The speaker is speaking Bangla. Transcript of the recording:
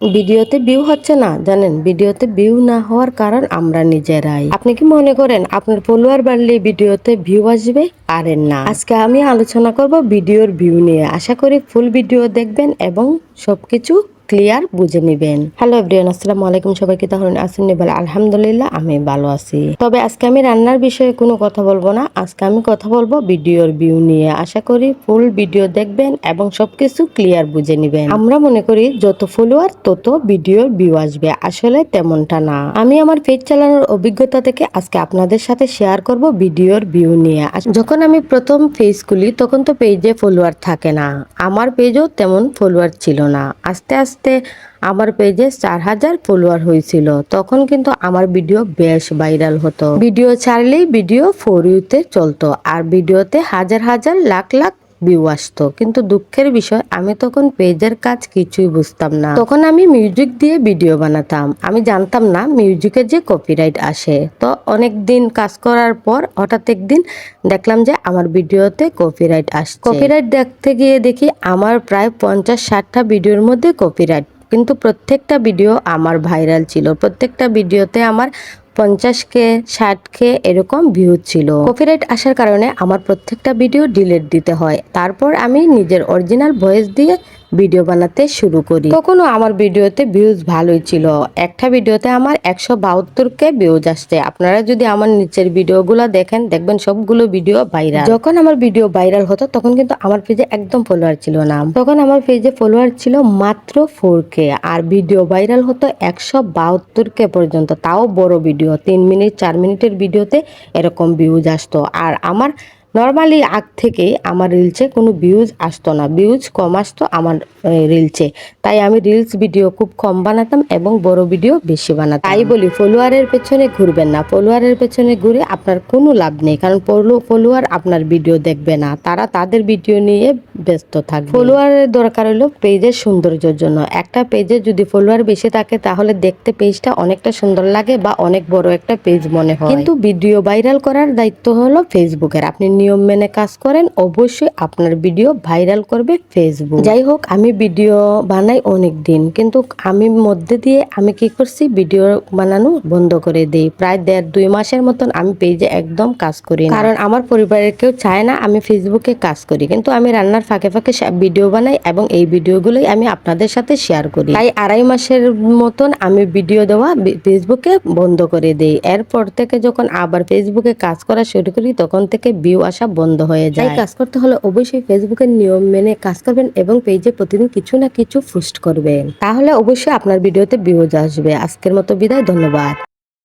ভিডিওতে ভিউ হচ্ছে না, জানেন? ভিডিওতে ভিউ না হওয়ার কারণ আমরা নিজেরাই। আপনি কি মনে করেন, আপনার ফলোয়ার বাড়লে ভিডিওতে ভিউ আসবে? আরে না। আজকে আমি আলোচনা করব ভিডিওর ভিউ নিয়ে। আশা করি ফুল ভিডিও দেখবেন এবং সবকিছু ক্লিয়ার বুঝে নেবেন। হ্যালো এভরিওয়ান আসসালামু আলাইকুম সবাইকে। তাহলে আসেন নেবেন আলহামদুলিল্লাহ, আমি ভালো আছি। তবে আজকে আমি রান্নার বিষয়ে কোনো কথা বলব না। আজকে আমি কথা বলব ভিডিওর ভিউ নিয়ে। আশা করি ফুল ভিডিও দেখবেন এবং সবকিছু ক্লিয়ার বুঝে নেবেন। আমরা মনে করি যত ফলোয়ার তত ভিডিওর ভিউ আসবে। আসলে তেমনটা না। আমি আমার পেজ চালানোর অভিজ্ঞতা থেকে আজকে আপনাদের সাথে শেয়ার করব ভিডিওর ভিউ নিয়ে। যখন আমি প্রথম পেজ খুলি, তখন তো পেজে ফলোয়ার থাকে না। আমার পেজও তেমন ফলোয়ার ছিল না। আস্তে আস্তে আমার পেজে চার হাজার ফলোয়ার হয়েছিল। তখন কিন্তু আমার ভিডিও বেশ ভাইরাল হতো। ভিডিও ছাড়লেই ভিডিও ফোর ইউতে চলতো। আর ভিডিওতে হাজার হাজার লাখ লাখ ভিউ আসতো কিন্তু দুঃখের বিষয়, আমি তখন পেজের কাজ কিছুই বুঝতাম না। তখন আমি মিউজিক দিয়ে ভিডিও বানাতাম। আমি জানতাম না মিউজিকের যে কপিরাইট আসে। তো অনেক দিন কাজ করার পর হঠাৎ একদিন দেখলাম যে আমার ভিডিওতে কপিরাইট আসছে। কপিরাইট দেখতে গিয়ে দেখি আমার প্রায় পঞ্চাশ ষাটটা ভিডিওর মধ্যে কপিরাইট। কিন্তু প্রত্যেকটা ভিডিও আমার ভাইরাল ছিল। প্রত্যেকটা ভিডিওতে আমার পঞ্চাশ কে ষাট কে এরকম ভিউ ছিল। কপিরাইট আসার কারণে আমার প্রত্যেকটা ভিডিও ডিলিট দিতে হয়। তারপর আমি নিজের অরিজিনাল ভয়েস দিয়ে ভিডিও বানাতে শুরু করি। তখনও আমার ভিডিওতে ভিউজ ভালোই ছিল। একটা ভিডিওতে আমার একশো বাহাত্তর কে ভিউজ আসছে। আপনারা যদি আমার নিচের ভিডিওগুলো দেখেন দেখবেন সবগুলো ভিডিও ভাইরাল যখন আমার ভিডিও ভাইরাল হতো তখন কিন্তু আমার পেজে একদম ফলোয়ার ছিল না। তখন আমার পেজে ফলোয়ার ছিল মাত্র ফোর কে আর ভিডিও ভাইরাল হতো একশো বাহাত্তর কে পর্যন্ত। তাও বড় ভিডিও তিন মিনিট চার মিনিটের ভিডিওতে এরকম ভিউজ আসতো। আর আমার নর্মালি আগ থেকে আমার রিলসে কোনো ভিউজ আসতো না। ভিউজ কম আসতো আমার রিলসে তাই আমি রিলস ভিডিও খুব কম বানাতাম এবং বড় ভিডিও বেশি বানাতাম। তাই বলি ফলোয়ারের পেছনে ঘুরবেন না। ফলোয়ারের পেছনে ঘুরে আপনার কোনো লাভ নেই। কারণ ফলোয়ার আপনার ভিডিও দেখবে না। তারা তাদের ভিডিও নিয়ে ব্যস্ত থাকবে। ফলোয়ারের দরকার হলো পেজের সৌন্দর্যের জন্য। একটা পেজে যদি ফলোয়ার বেশি থাকে তাহলে দেখতে পেজটা অনেকটা সুন্দর লাগে বা অনেক বড় একটা পেজ মনে হয়। কিন্তু ভিডিও ভাইরাল করার দায়িত্ব হলো ফেসবুকের আপনি নিয়ম মেনে কাজ করেন, অবশ্যই আপনার ভিডিও ভাইরাল করবে ফেসবুক যাই হোক আমি ভিডিও বানাই অনেক দিন কিন্তু আমি মধ্যে দিয়ে আমি কি করছি, ভিডিও বানানো বন্ধ করে দিই। প্রায় দেড় দুই মাসের মতন আমি পেজে একদম কাজ করি কারণ আমার পরিবারের কেউ চায় না আমি ফেসবুকে কাজ করি, কিন্তু আমি রান্নার ফাঁকে ফাঁকে ভিডিও বানাই এবং এই ভিডিওগুলোই আমি আপনাদের সাথে শেয়ার করি। তাই আড়াই মাসের মতন আমি ভিডিও দেওয়া ফেসবুকে বন্ধ করে দিই। এরপর থেকে যখন আবার ফেসবুকে কাজ করা শুরু করি, তখন থেকে ভিউ আসা বন্ধ হয়ে যায়। কাজ করতে হলে অবশ্যই ফেসবুকের নিয়ম মেনে কাজ করবেন এবং পেজে প্রতিদিন কিছু না কিছু পোস্ট করবেন। তাহলে অবশ্যই আপনার ভিডিওতে ভিউজ আসবে। আজকের মতো বিদায় ধন্যবাদ।